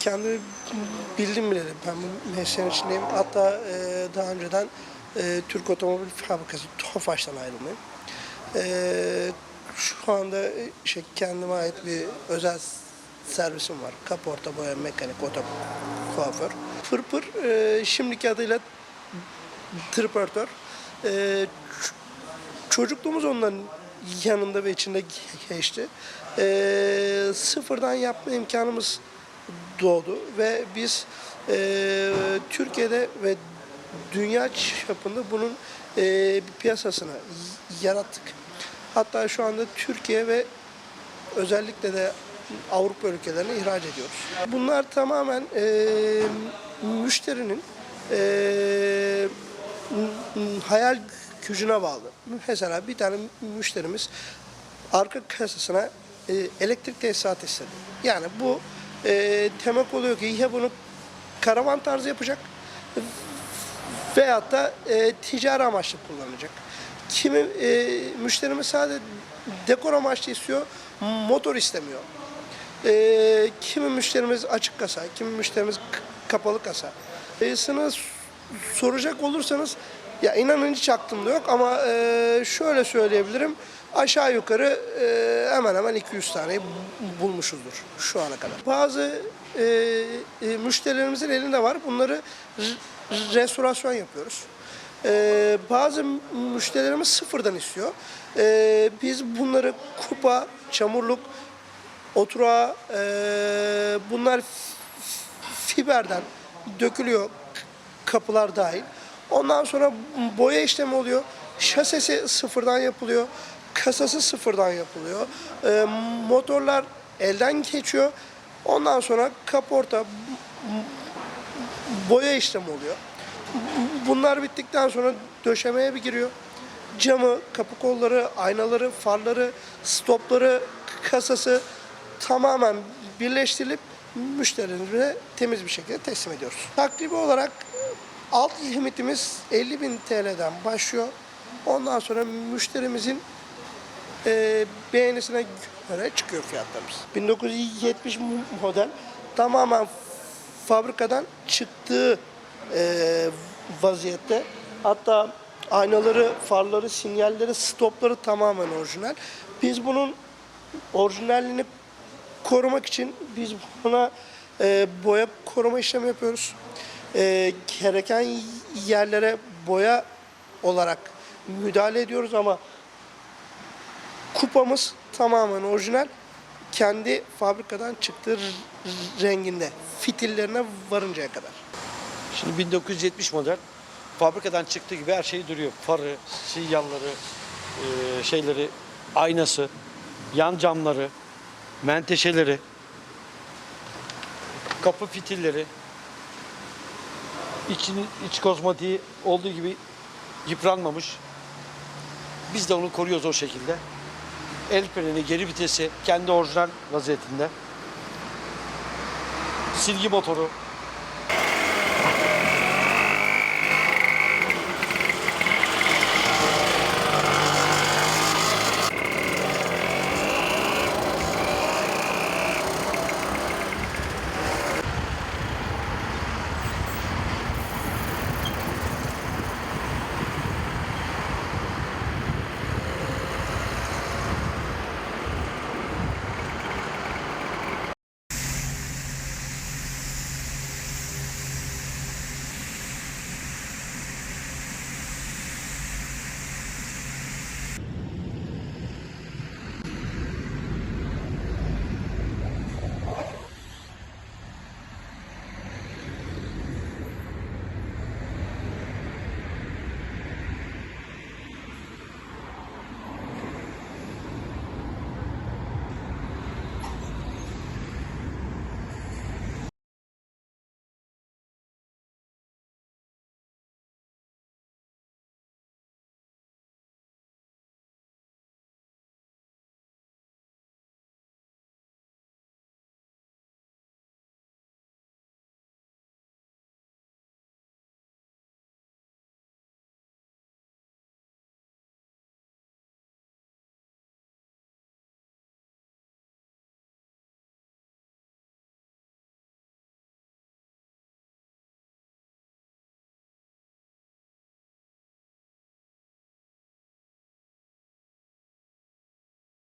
Kendi bildim bileli ben bu mesleğin içindeyim. Hatta e, daha önceden e, Türk Otomobil Fabrikası TOFAŞ'tan ayrılmayım. E, şu anda e, şey, kendime ait bir özel servisim var. Kaporta, boya, mekanik, oto kuaför. Pırpır e, şimdiki adıyla tırpörtör. E, çocukluğumuz onların yanında ve içinde geçti. E, sıfırdan yapma imkanımız doğdu ve biz e, Türkiye'de ve dünya çapında bunun e, bir piyasasını yarattık. Hatta şu anda Türkiye ve özellikle de Avrupa ülkelerine ihraç ediyoruz. Bunlar tamamen e, müşterinin e, hayal gücüne bağlı. Mesela bir tane müşterimiz arka kasasına e, elektrik tesisatı istedi. Yani bu e, demek oluyor ki ya bunu karavan tarzı yapacak veyahut da e, ticari amaçlı kullanacak. Kimi e, müşterimiz sadece dekor amaçlı istiyor, motor istemiyor. E, kimi müşterimiz açık kasa, kimi müşterimiz kapalı kasa. E, sana s- soracak olursanız, ya inanın hiç aklımda yok ama e, şöyle söyleyebilirim. Aşağı yukarı e, hemen hemen 200 taneyi bu- bulmuşuzdur şu ana kadar. Bazı e, e, müşterilerimizin elinde var. Bunları restorasyon yapıyoruz. Ee, bazı müşterilerimiz sıfırdan istiyor. Ee, biz bunları kupa, çamurluk, oturağı, ee, bunlar fiberden dökülüyor kapılar dahil. Ondan sonra boya işlemi oluyor. Şasesi sıfırdan yapılıyor. Kasası sıfırdan yapılıyor. Ee, motorlar elden geçiyor. Ondan sonra kaporta, boya işlemi oluyor. Bunlar bittikten sonra döşemeye bir giriyor. Camı, kapı kolları, aynaları, farları, stopları, kasası tamamen birleştirilip müşterilere temiz bir şekilde teslim ediyoruz. Takribi olarak alt limitimiz 50 bin TL'den başlıyor. Ondan sonra müşterimizin e, beğenisine göre çıkıyor fiyatlarımız. 1970 model tamamen fabrikadan çıktığı e, vaziyette. Hatta aynaları, farları, sinyalleri, stopları tamamen orijinal. Biz bunun orijinalliğini korumak için biz buna e, boya koruma işlemi yapıyoruz. E, gereken yerlere boya olarak müdahale ediyoruz ama kupamız tamamen orijinal. Kendi fabrikadan çıktığı renginde. Fitillerine varıncaya kadar. Şimdi 1970 model fabrikadan çıktığı gibi her şey duruyor. Farı, sinyalları, eee, şeyleri, aynası, yan camları, menteşeleri, kapı fitilleri, için, iç kozmatiği olduğu gibi yıpranmamış. Biz de onu koruyoruz o şekilde. El freni, geri vitesi kendi orijinal vaziyetinde. Silgi motoru,